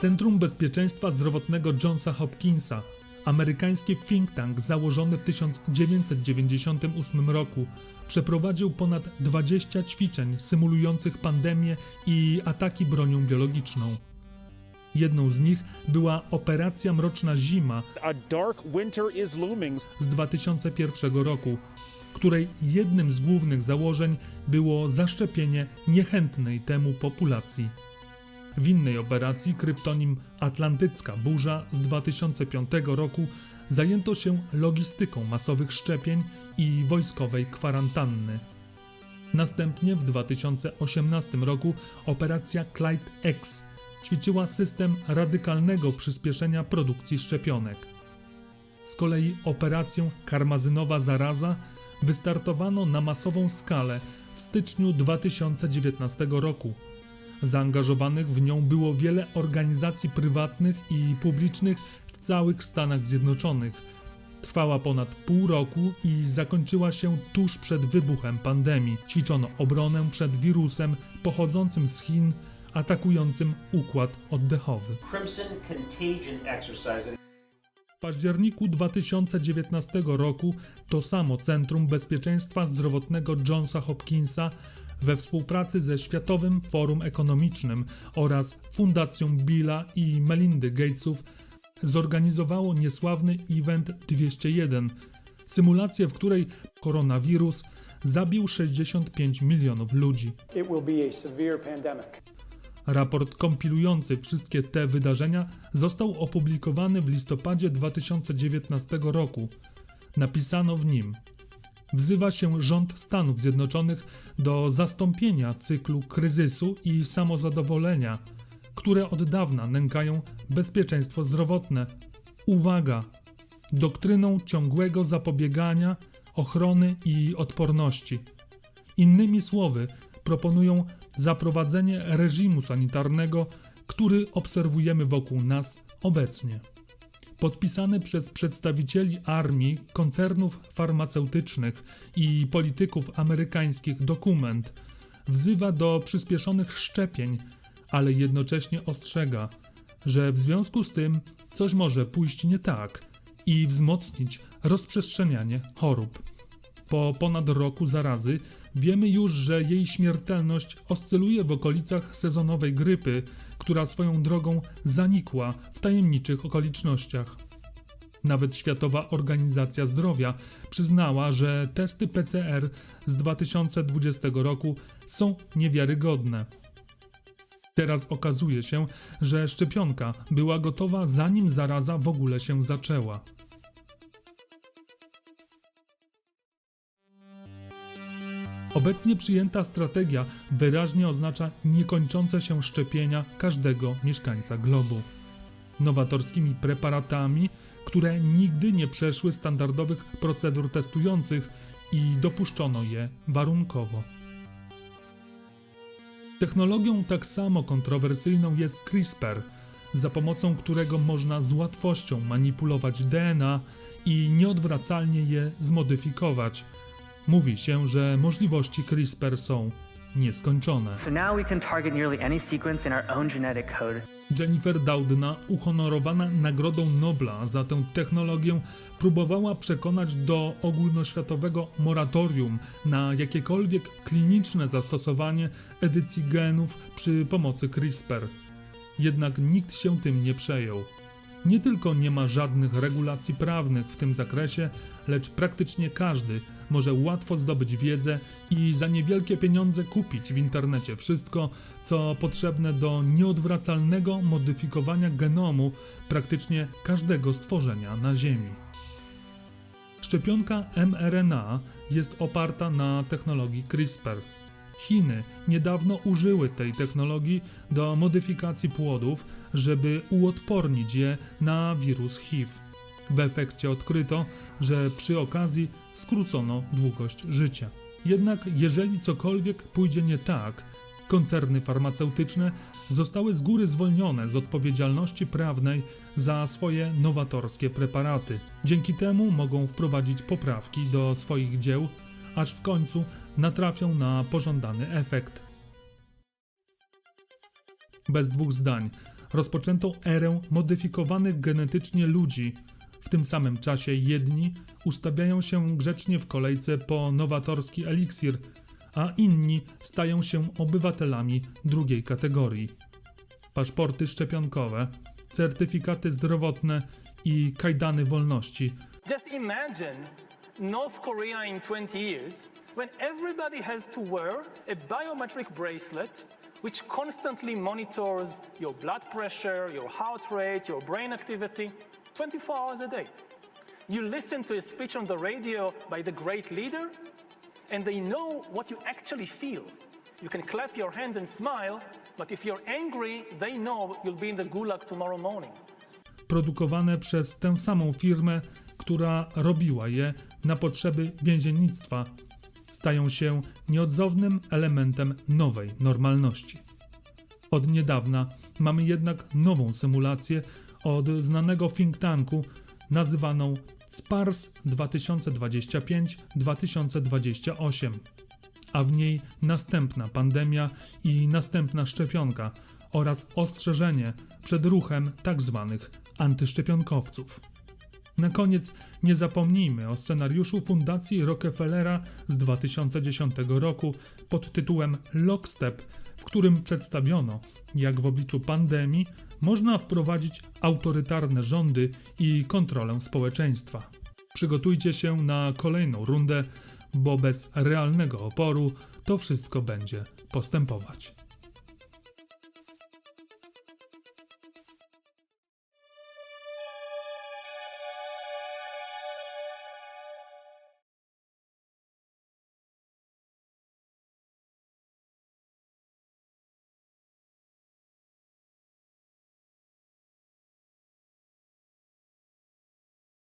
Centrum Bezpieczeństwa Zdrowotnego Johna Hopkinsa, amerykański think tank założony w 1998 roku, przeprowadził ponad 20 ćwiczeń symulujących pandemię i ataki bronią biologiczną. Jedną z nich była Operacja Mroczna Zima z 2001 roku, której jednym z głównych założeń było zaszczepienie niechętnej temu populacji. W innej operacji, kryptonim Atlantycka Burza z 2005 roku, zajęto się logistyką masowych szczepień i wojskowej kwarantanny. Następnie w 2018 roku operacja Clyde X ćwiczyła system radykalnego przyspieszenia produkcji szczepionek. Z kolei operację Karmazynowa Zaraza wystartowano na masową skalę w styczniu 2019 roku. Zaangażowanych w nią było wiele organizacji prywatnych i publicznych w całych Stanach Zjednoczonych. Trwała ponad pół roku i zakończyła się tuż przed wybuchem pandemii. Ćwiczono obronę przed wirusem pochodzącym z Chin, atakującym układ oddechowy. W październiku 2019 roku to samo Centrum Bezpieczeństwa Zdrowotnego Johna Hopkinsa we współpracy ze Światowym Forum Ekonomicznym oraz Fundacją Billa i Melindy Gatesów zorganizowało niesławny Event 201, symulację, w której koronawirus zabił 65 milionów ludzi. Raport kompilujący wszystkie te wydarzenia został opublikowany w listopadzie 2019 roku. Napisano w nim: Wzywa się rząd Stanów Zjednoczonych do zastąpienia cyklu kryzysu i samozadowolenia, które od dawna nękają bezpieczeństwo zdrowotne. Uwaga! Doktryną ciągłego zapobiegania, ochrony i odporności. Innymi słowy, proponują zaprowadzenie reżimu sanitarnego, który obserwujemy wokół nas obecnie. Podpisany przez przedstawicieli armii, koncernów farmaceutycznych i polityków amerykańskich dokument wzywa do przyspieszonych szczepień, ale jednocześnie ostrzega, że w związku z tym coś może pójść nie tak i wzmocnić rozprzestrzenianie chorób. Po ponad roku zarazy wiemy już, że jej śmiertelność oscyluje w okolicach sezonowej grypy, która swoją drogą zanikła w tajemniczych okolicznościach. Nawet Światowa Organizacja Zdrowia przyznała, że testy PCR z 2020 roku są niewiarygodne. Teraz okazuje się, że szczepionka była gotowa zanim zaraza w ogóle się zaczęła. Obecnie przyjęta strategia wyraźnie oznacza niekończące się szczepienia każdego mieszkańca globu. Nowatorskimi preparatami, które nigdy nie przeszły standardowych procedur testujących i dopuszczono je warunkowo. Technologią tak samo kontrowersyjną jest CRISPR, za pomocą którego można z łatwością manipulować DNA i nieodwracalnie je zmodyfikować. Mówi się, że możliwości CRISPR są nieskończone. So now we can target nearly any sequence in our own genetic code. Jennifer Doudna, uhonorowana Nagrodą Nobla za tę technologię, próbowała przekonać do ogólnoświatowego moratorium na jakiekolwiek kliniczne zastosowanie edycji genów przy pomocy CRISPR. Jednak nikt się tym nie przejął. Nie tylko nie ma żadnych regulacji prawnych w tym zakresie, lecz praktycznie każdy może łatwo zdobyć wiedzę i za niewielkie pieniądze kupić w internecie wszystko, co potrzebne do nieodwracalnego modyfikowania genomu praktycznie każdego stworzenia na Ziemi. Szczepionka mRNA jest oparta na technologii CRISPR. Chiny niedawno użyły tej technologii do modyfikacji płodów, żeby uodpornić je na wirus HIV. W efekcie odkryto, że przy okazji skrócono długość życia. Jednak jeżeli cokolwiek pójdzie nie tak, koncerny farmaceutyczne zostały z góry zwolnione z odpowiedzialności prawnej za swoje nowatorskie preparaty. Dzięki temu mogą wprowadzić poprawki do swoich dzieł, aż w końcu natrafią na pożądany efekt. Bez dwóch zdań, rozpoczęto erę modyfikowanych genetycznie ludzi. W tym samym czasie jedni ustawiają się grzecznie w kolejce po nowatorski eliksir, a inni stają się obywatelami drugiej kategorii. Paszporty szczepionkowe, certyfikaty zdrowotne i kajdany wolności Just imagine North Korea in 20 years when everybody has to wear a biometric bracelet which constantly monitors your blood pressure, your heart rate, your brain activity 24 hours a day. You listen to a speech on the radio by the great leader, and they know what you actually feel. You can clap your hands and smile, but if you're angry, they know you'll be in the gulag tomorrow morning. produkowane przez tę samą firmę, która robiła je na potrzeby więziennictwa, stają się nieodzownym elementem nowej normalności. Od niedawna mamy jednak nową symulację od znanego think tanku nazywaną SPARS 2025-2028, a w niej następna pandemia i następna szczepionka oraz ostrzeżenie przed ruchem tzw. antyszczepionkowców. Na koniec nie zapomnijmy o scenariuszu Fundacji Rockefellera z 2010 roku pod tytułem Lockstep, w którym przedstawiono, jak w obliczu pandemii można wprowadzić autorytarne rządy i kontrolę społeczeństwa. Przygotujcie się na kolejną rundę, bo bez realnego oporu to wszystko będzie postępować.